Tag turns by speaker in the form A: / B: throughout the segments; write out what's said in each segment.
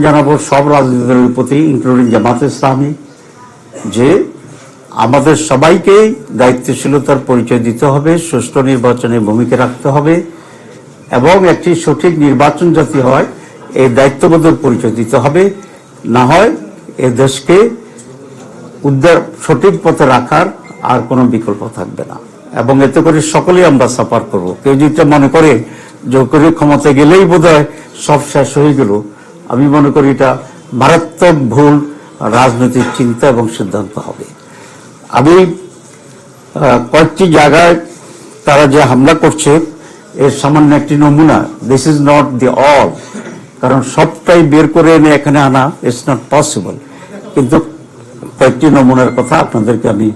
A: জানাব সব রাজনৈতিক দলের প্রতি ইনক্লুডিং জামাত ইসলামী, যে আমাদের সবাইকে দায়িত্বশীলতার পরিচয় দিতে হবে, সুষ্ঠু নির্বাচনে ভূমিকা রাখতে হবে, এবং একটি সঠিক নির্বাচন যাতে হয়, এই দায়িত্ববোধের পরিচয় দিতে হবে। না হয় এ দেশকে উদ্ধার সঠিক পথে রাখার আর কোনো বিকল্প থাকবে না। এবং এতে করে সকলেই আমরা সাফার করব। কেউ যদি এটা মনে করে যে করে ক্ষমতা গেলেই বোধ সব শেষ হয়ে গেল আমি মনে করি এটা মারাত্মক ভুল রাজনৈতিক চিন্তা এবং সিদ্ধান্ত হবে। আমি কয়েকটি জায়গায় তারা যে হামলা করছে এর সামান্য একটি নমুনা this is not the all কারণ সবটাই বের করে এনে এখানে আনা ইটস নট পসিবল কিন্তু কয়েকটি নমুনার কথা আপনাদেরকে আমি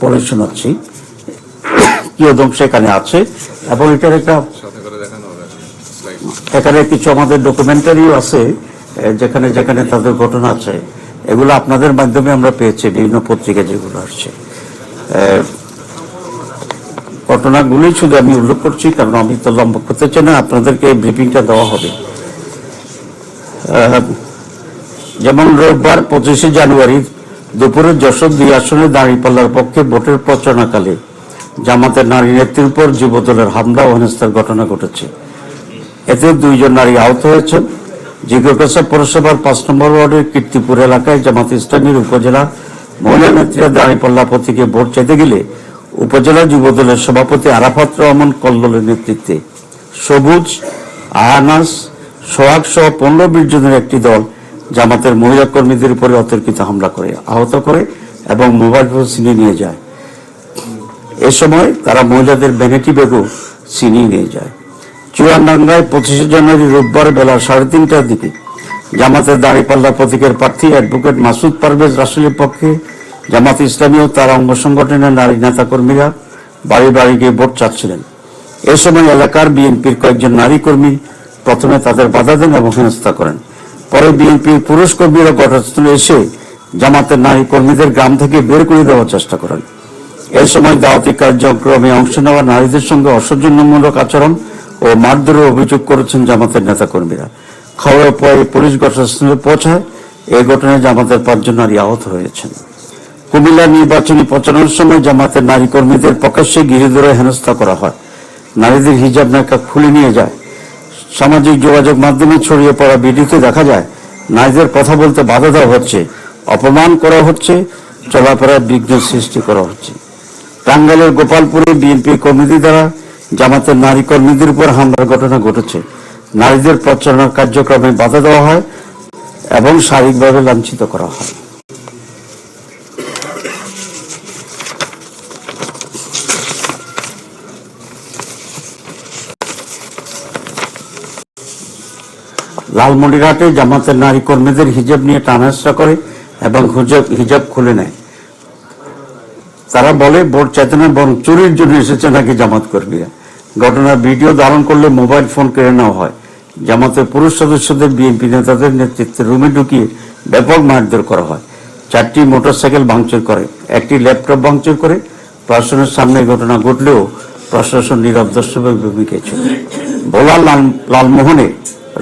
A: পড়ে শোনাচ্ছি। কি অংশ এখানে আছে এবং এটার একটা এখানে কিছু আমাদের ডকুমেন্টারিও আছে। যেখানে যেখানে তাদের ঘটনা আছে, এগুলো আপনাদের মাধ্যমে আমরা পেয়েছি, বিভিন্ন পত্রিকা যেগুলো আসছে। ঘটনাগুলি শুধু আমি উল্লেখ করছি, কারণ আমি তো লম্বা করতে চাই না, আপনাদেরকে এই ব্রিফিংটা দেওয়া হবে। যেমন রোববার পঁচিশে জানুয়ারি দুপুরে যশোর দুই আসনে দাঁড়িপাল্লার পক্ষে ভোটের প্রচারণাকালে জামাতের নারী নেত্রীর উপর যুবদলের হামলা ও হেনস্থার ঘটনা ঘটেছে। এতে দুইজন নারী আহত হয়েছেন। জিজ্ঞাসা পৌরসভার পাঁচ নম্বর ওয়ার্ডের কীর্তিপুর এলাকায় জামাত ইসলামীর উপজেলা মহিলা নেত্রীরা দাঁড়িপাল্লা প্রতীকে ভোট চাইতে গেলে উপজেলা যুবদলের সভাপতি আরাফাত রহমান কল্লোলের নেতৃত্বে সবুজ আহানাস সোহাগ সহ পনেরো বিশ জনের একটি দল জামাতের মহিলা কর্মীদের উপরে অতর্কিত হামলা করে, আহত করে এবং মোবাইল ফোন ছিনিয়ে নিয়ে যায়। এ সময় তারা মহিলাদের ভ্যানিটি ব্যাগও ছিনিয়ে নিয়ে যায়। চুয়াডাঙ্গায় পঁচিশে জানুয়ারি রোববার বেলা সাড়ে তিনটার দিকে জামাতের দাঁড়িপাল্লা প্রতীকের প্রার্থী অ্যাডভোকেট মাসুদ পারভেজ রাসুলের পক্ষে জামাত ইসলামী ও তার অঙ্গ সংগঠনের নারী নেতা কর্মীরা বাড়ি বাড়ি গিয়ে ভোট চাচ্ছিলেন। এ সময় এলাকার বিএনপির কয়েকজন নারী কর্মী প্রথমে তাদের বাধা দেন এবং হেনস্থা করেন। পরে বিএনপির পুরুষ কর্মীরা ঘটনাস্থলে এসে জামাতের নারী কর্মীদের গ্রাম থেকে বের করে দেওয়ার চেষ্টা করেন। এ সময় দাওয়াতি কার্যক্রমে অংশ নেওয়া নারীদের সঙ্গে অসৌজন্যমূলক আচরণ ও মারধরের অভিযোগ করেছেন জামাতের নেতাকর্মীরা। খবর পরে পুলিশ ঘটনাস্থলে পৌঁছায়। এই ঘটনায় জামাতের পাঁচজন নারী আহত হয়েছেন। কুমিল্লা নির্বাচনী প্রচারণার সময় জামাতের নারী কর্মীদের প্রকাশ্যে ধরে হেনস্থা করা হয়। নারীদের হিজাব নাকা খুলে নিয়ে যায়। সামাজিক যোগাযোগ মাধ্যমে ছড়িয়ে পড়া ভিডিওতে দেখা যায়, নারীদের কথা বলতে বাধা দেওয়া হচ্ছে, অপমান করা হচ্ছে চলাফেরার বিঘ্ন সৃষ্টি করা হচ্ছে। টাঙ্গাইলের গোপালপুরে বিএনপি কর্মীদের দ্বারা জামাতের নারী কর্মীদের উপর হামলার ঘটনা ঘটেছে। নারীদের প্রচারণার কার্যক্রমে বাধা দেওয়া হয় এবং শারীরিকভাবে লাঞ্ছিত করা হয়। লালমনিরহাটে জামাতের নারী কর্মীদের হিজাব নিয়ে টানাহেসরা করে এবং হিজাব খুলে নেয়। তারা বলে, ভোট চেতনা বরং চুরির জন্য এসেছে নাকি জামাত কর্মীরা? ঘটনার ভিডিও ধারণ করলে মোবাইল ফোন কেড়ে নেওয়া হয়। জামাতের পুরুষ সদস্যদের বিএনপি নেতাদের নেতৃত্বে রুমে ঢুকিয়ে ব্যাপক মারধর করা হয়। চারটি মোটরসাইকেল ভাঙচুর করে, একটি ল্যাপটপ ভাঙচুর করে। প্রশাসনের সামনে ঘটনা ঘটলেও প্রশাসন নীরব দর্শকের ভূমিকায় ছিল। ভোলা লাল, লালমোহনে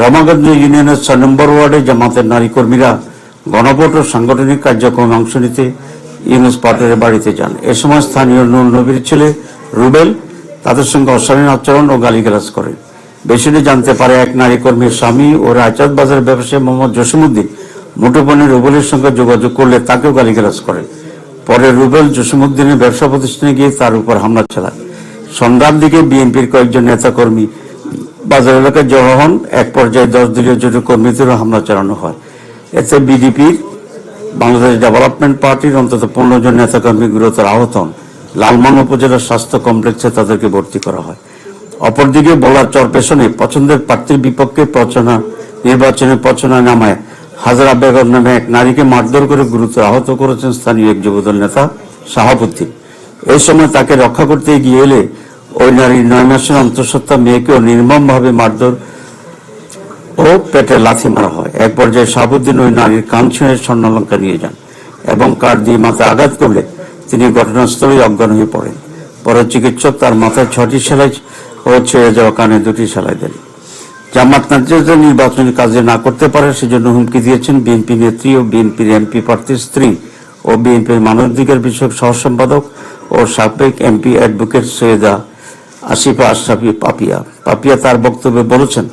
A: রমাগঞ্জ ইউনিয়নের ছয় নম্বর ওয়ার্ডে জামাতের নারী কর্মীরা গণভোট ও সাংগঠনিক কার্যক্রমে অংশ নিতে ইউনুস পাটের বাড়িতে যান। এ সময় স্থানীয় নুর নবীর ছেলে রুবেল তাদের সঙ্গে অশালীন আচরণ ও গালিগালাজ করেন বেশিনে জানতে পারে এক নারী কর্মীর স্বামী ও রায়চাঁদ বাজার ব্যবসায়ী মোহাম্মদ জসিমুদ্দিন মুঠোপণে রুবেলের সঙ্গে যোগাযোগ করলে তাকেও গালিগালাজ করে। পরে রুবেল জসিমুদ্দিনের ব্যবসা প্রতিষ্ঠানে গিয়ে তার উপর হামলা চালায়। সন্ধ্যার দিকে বিএনপির কয়েকজন নেতাকর্মী বাজার এলাকায় জড়ো হন। এক পর্যায়ে দশ দলীয় জোটের কর্মীদেরও হামলা চালানো হয়। এতে বিডিপির বাংলাদেশ ডেভেলপমেন্ট পার্টির অন্তত পনেরো জন নেতাকর্মী গুরুতর আহত হন। লালমান উপজেলার স্বাস্থ্য কমপ্লেক্সে তাদেরকে ভর্তি করা হয়। অপরদিকে বলার চর পেছনে পছন্দের প্রার্থীর বিপক্ষে প্রচনা, নির্বাচনে প্রচনা নামায় হাজারা বেগম নামে এক নারীকে মারধর করে গুরুতর আহত করেছেন স্থানীয় এক যুবদল নেতা শাহাবুদ্দিন। এই সময় তাকে রক্ষা করতে গিয়ে এলে ওই নারীর নয় মাসের অন্তঃসত্ত্বা মেয়েকেও নির্মমভাবে মারধর ও পেটে লাথি মারা হয়। এক পর্যায়ে শাহাবুদ্দিন ওই নারীর ছিঁড়ে স্বর্ণলঙ্কা নিয়ে যান এবং কার দিয়ে মাথায় আঘাত করলে তিনি ঘটনাস্থলে অজ্ঞান হয়ে পড়েন। পরে চিকিৎসক তার মাথায় ছটি সেলাই ও ছেড়ে যাওয়া কানে দুটি সেলাই দেন। জামাত নাজিরা নির্বাচনী কাজে না করতে পারে সেজন্য হুমকি দিয়েছেন বিএনপি নেত্রী ও বিএনপির এমপি প্রার্থীর স্ত্রী ও বিএনপির মানবাধিকার বিষয়ক সহ সম্পাদক ও সাবেক এমপি অ্যাডভোকেট সৈয়দা আসিফা আশরাফি পাপিয়া। পাপিয়া তার বক্তব্যে বলেছেন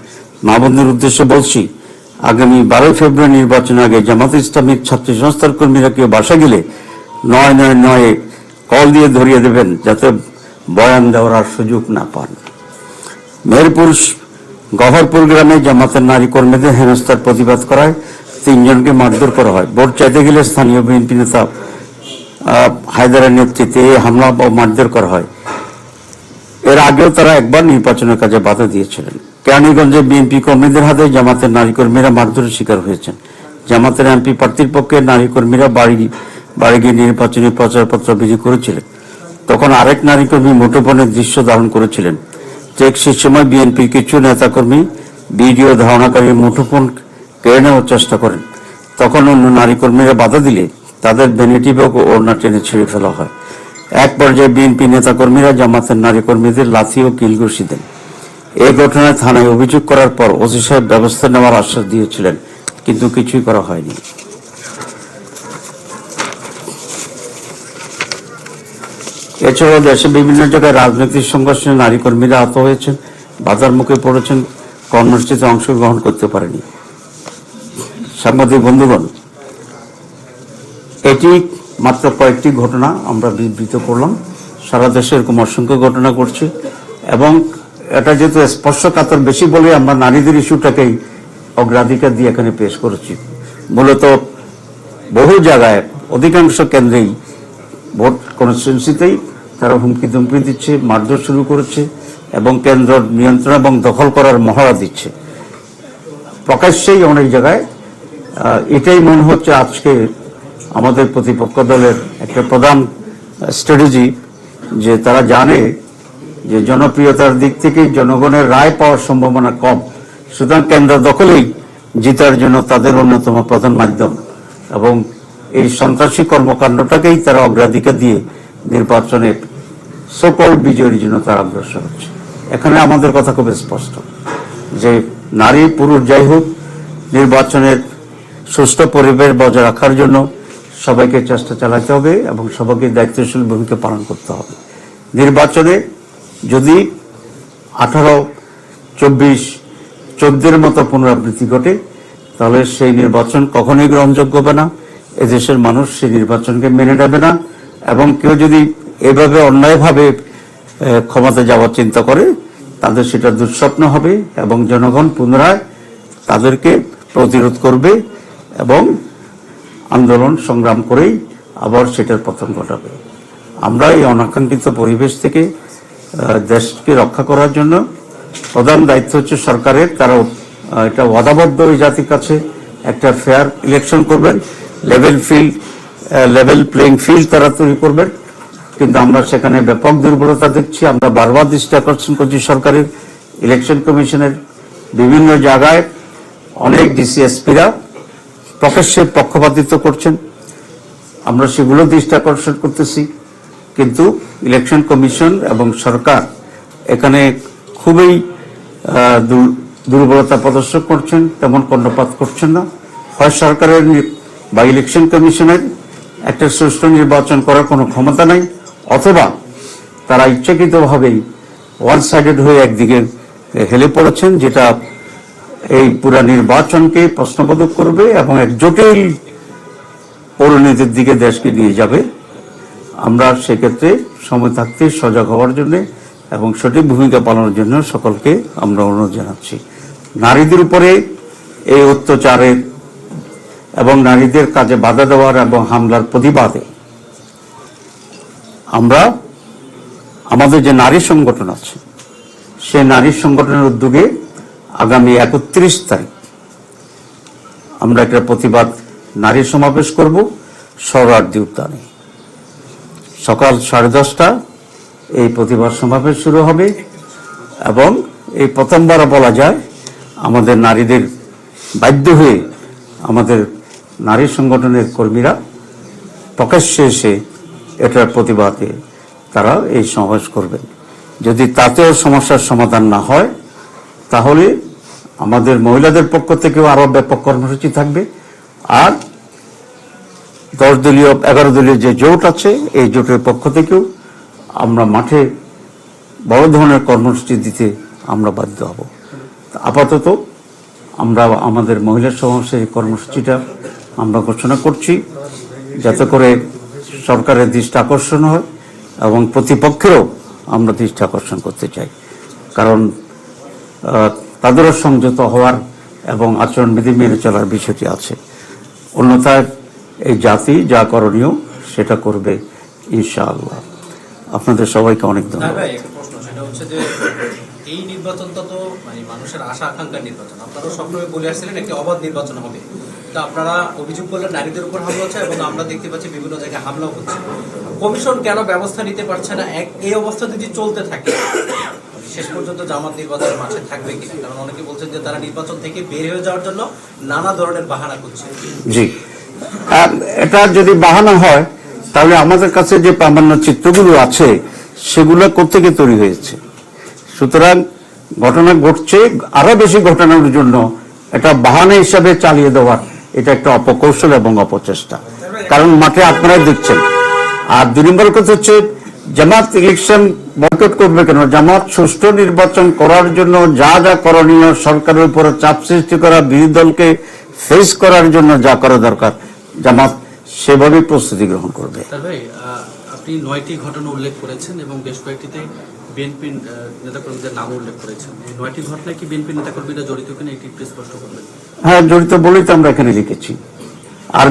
A: মা উদ্দেশ্যে বলছি, আগামী বারোই ফেব্রুয়ারি নির্বাচন আগে জামাত ইসলামীর ছাত্রী সংস্থার কর্মীরা কেউ বাসা গেলে নয় নয় নয়ে, কল দিয়ে ধরিয়ে দেবেন যাতে বয়ান দেওয়ার সুযোগ না পান। মেহেরপুর গহরপুর গ্রামে জামাতের নারী কর্মীদের হেনস্থার প্রতিবাদ করায় তিনজনকে মারধর করা হয়। ভোট চাইতে গেলে স্থানীয় বিএনপি নেতা হায়দারের নেতৃত্বে এই হামলা ও মারধর করা হয়। এর আগেও তারা একবার নির্বাচনের কাজে বাধা দিয়েছিলেন। কেরানীগঞ্জে বিএনপি কর্মীদের হাতে জামাতের নারী কর্মীরা মারধরের শিকার হয়েছেন। জামাতের এমপি প্রার্থীর পক্ষে নারী কর্মীরা বাড়ি বাড়ি গিয়ে নির্বাচনী প্রচারপত্র বিলি করেছিলেন, তখন আরেক নারী কর্মী মুঠোফোনের দৃশ্য ধারণ করেছিলেন। চেক সেই সময় বিএনপির কিছু নেতাকর্মী ভিডিও ধারণাকারী মুঠোফোন কেড়ে নেওয়ার চেষ্টা করেন। তখন অন্য নারী কর্মীরা বাধা দিলে তাদের ভ্যানিটি ও ওড়না টেনে ছেড়ে ফেলা হয়। এক পর্যায়ে বিএনপি নেতাকর্মীরা জামাতের নারী কর্মীদের লাথি ও কিলঘুষি দেন। এই ঘটনায় থানায় অভিযোগ করার পর ওসি সাহেব ব্যবস্থা নেওয়ার আশ্বাস দিয়েছিলেন, কিন্তু কিছুই করা হয়নি। এছাড়াও দেশে বিভিন্ন জায়গায় রাজনৈতিক সংঘর্ষে নারী কর্মীরা আহত হয়েছেন বাধার মুখে পড়েছেন, কর্মসূচিতে অংশগ্রহণ করতে পারেনি। সাংবাদিক বন্ধুগণ, এটি মাত্র কয়েকটি ঘটনা আমরা বিবৃত করলাম। সারা দেশে এরকম অসংখ্য ঘটনা ঘটছে এবং এটা যেহেতু স্পর্শকাতর বেশি বলে আমরা নারীদের ইস্যুটাকেই অগ্রাধিকার দিয়ে এখানে পেশ করেছি। মূলত বহু জায়গায় অধিকাংশ কেন্দ্রেই ভোট কনস্টিটুয়েন্সিতেই তারা হুমকি ধুমকি দিচ্ছে, মারধর শুরু করেছে এবং কেন্দ্র নিয়ন্ত্রণ এবং দখল করার মহড়া দিচ্ছে। প্রকাশ্যেই অনেক জায়গায় এটাই মনে হচ্ছে আজকে আমাদের প্রতিপক্ষ দলের একটা প্রধান স্ট্র্যাটেজি যে তারা জানে যে জনপ্রিয়তার দিক থেকে জনগণের রায় পাওয়ার সম্ভাবনা কম। সুতরাং কেন্দ্র দখলেই জিতার জন্য তাদের অন্যতম প্রধান মাধ্যম এবং এই সন্ত্রাসী কর্মকাণ্ডটাকেই তারা অগ্রাধিকার দিয়ে নির্বাচনে সকল বিজয়ের জন্য তারা অগ্রসর হচ্ছে। এখানে আমাদের কথা খুব স্পষ্ট যে নারী, পুরুষ যাই হোক, নির্বাচনের সুষ্ঠু পরিবেশ বজায় রাখার জন্য সবাইকে চেষ্টা চালাতে হবে এবং সবাইকে দায়িত্বশীল ভূমিকা পালন করতে হবে। নির্বাচনে যদি আঠারো, চব্বিশ, চোদ্দের মতো পুনরাবৃত্তি ঘটে, তাহলে সেই নির্বাচন কখনোই গ্রহণযোগ্য হবে না। এদেশের মানুষ সেই নির্বাচনকে মেনে নেবে না। এবং কেউ যদি এভাবে অন্যায়ভাবে ক্ষমতা যাওয়ার চিন্তা করে, তাদের সেটা দুঃস্বপ্ন হবে এবং জনগণ পুনরায় তাদেরকে প্রতিরোধ করবে এবং আন্দোলন সংগ্রাম করেই আবার সেটার পতন ঘটাবে। আমরা এই অনাকাঙ্ক্ষিত পরিবেশ থেকে দেশকে রক্ষা করার জন্য প্রধান দায়িত্ব হচ্ছে সরকারের। তারা এটা ওয়াদাবদ্ধ ওই জাতির কাছে একটা ফেয়ার ইলেকশন করবেন। Level field level playing field তারা তৈরি করবেন কিন্তু আমরা সেখানে ব্যাপক দুর্বলতা দেখছি। আমরা বারবার দৃষ্টি আকর্ষণ করছি সরকারের ইলেকশন কমিশনের বিভিন্ন জায়গায়। অনেক ডিসিএসপিরা প্রকাশ্যে পক্ষপাতিত্ব করছেন। আমরা সেগুলো দৃষ্টি আকর্ষণ করতেছি। কিন্তু ইলেকশন কমিশন এবং সরকার এখানে খুবই দুর্বলতা প্রদর্শন করছেন। তেমন কর্ণপাত করছেন না। হয় সরকারের বা ইলেকশন কমিশনের একটা সুষ্ঠু নির্বাচন করার কোনো ক্ষমতা নাই, অথবা তারা ইচ্ছাকৃতভাবেই ওয়ান সাইডেড হয়ে একদিকে হেলে পড়েছেন, যেটা এই পুরা নির্বাচনকে প্রশ্নবোধক করবে এবং এক জটিল পরিণতির দিকে দেশকে নিয়ে যাবে। আমরা সেক্ষেত্রে সময় থাকতে সজাগ হওয়ার জন্য এবং সঠিক ভূমিকা পালনের জন্য সকলকে আমরা অনুরোধ জানাচ্ছি। নারীদের উপরে এই অত্যাচারের এবং নারীদের কাজে বাধা দেওয়ার এবং হামলার প্রতিবাদে। আমরা, আমাদের যে নারী সংগঠন আছে, সে নারী সংগঠনের উদ্যোগে আগামী একত্রিশ তারিখ আমরা একটা প্রতিবাদ নারী সমাবেশ করব সরার্দি উদ্যানে। সকাল সাড়ে দশটা এই প্রতিবাদ সমাবেশ শুরু হবে এবং এই প্রথমবার বলা যায় আমাদের নারীদের বাধ্য হয়ে আমাদের নারী সংগঠনের কর্মীরা প্রকাশ্যে এসে এটার প্রতিবাদে তারা এই সমাবেশ করবেন। যদি তাতেও সমস্যার সমাধান না হয়, তাহলে আমাদের মহিলাদের পক্ষ থেকেও আরও ব্যাপক কর্মসূচি থাকবে। আর দশ দলীয়, এগারো দলীয় যে জোট আছে, এই জোটের পক্ষ থেকেও আমরা মাঠে বড় ধরনের কর্মসূচি দিতে আমরা বাধ্য হব। আপাতত আমরা আমাদের মহিলা সমাবেশের কর্মসূচিটা আমরা ঘোষণা করছি যাতে করে সরকারের দৃষ্টি আকর্ষণ হয় এবং প্রতিপক্ষেরও আমরা দৃষ্টি আকর্ষণ করতে চাই। কারণ তাদেরও সংযত হওয়ার এবং আচরণবিধি মেনে চলার বিষয়টি আছে। অন্যথায় এই জাতি যা করণীয় সেটা করবে ইনশাআল্লাহ। আপনাদের সবাইকে অনেক ধন্যবাদ।
B: এই নির্বাচনটা তো মানে মানুষের আশা আকাঙ্ক্ষার নির্বাচন। আপনারা সবসময় বলে আসছিলেন একটি অবাধ নির্বাচন হবে। তো আপনারা অভিযোগ করলেন নারীদের উপর হামলা হচ্ছে এবং আমরা দেখতে পাচ্ছি বিভিন্ন জায়গায় হামলাও হচ্ছে। কমিশন কেন ব্যবস্থা নিতে পারছে না? এক, এই অবস্থা যদি চলতে থাকে, শেষ পর্যন্ত জামাত নির্বাচনের মাঠে থাকবে কিনা কারণ অনেকে বলছেন যে তারা নির্বাচন থেকে বের হয়ে যাওয়ার জন্য নানা ধরনের বাহানা করছে।
A: জি। এটা যদি বাহানা হয়, তাহলে আমাদের কাছে যে প্রামাণ্য চিত্রগুলো আছে, সেগুলো কোথেকে তৈরি হয়েছে? সুতরাং ঘটনা ঘটছে, আরও বেশি ঘটনার জন্য এটা বাহানা হিসাবে চালিয়ে দেওয়ার এটা একটা অপকৌশল এবং অপচেষ্টা। কারণ মাঠে আপনারাই দেখছেন। আর দুই নম্বর কথা হচ্ছে, জামাত ইলেকশন বয়কট করবে কেন? জামাত সুষ্ঠু নির্বাচন করার জন্য যা যা করণীয়, সরকারের উপরে চাপ সৃষ্টি করা, বিরোধী দলকে ফেস করার জন্য যা করা দরকার, জামাত সেভাবেই প্রস্তুতি গ্রহণ করবে।
C: আপনি নয়টি ঘটনা উল্লেখ করেছেন এবং বেশ কয়েকটিতে বিএনপি নেতাকর্মীদের নাম উল্লেখ করেছেন। এই নয়টি ঘটনায় কি বিএনপি নেতাকর্মীরা জড়িত কিনা এটি একটু স্পষ্ট করবেন।
A: হ্যাঁ জড়িত বলেই তো আমরা এখানে লিখেছি। আর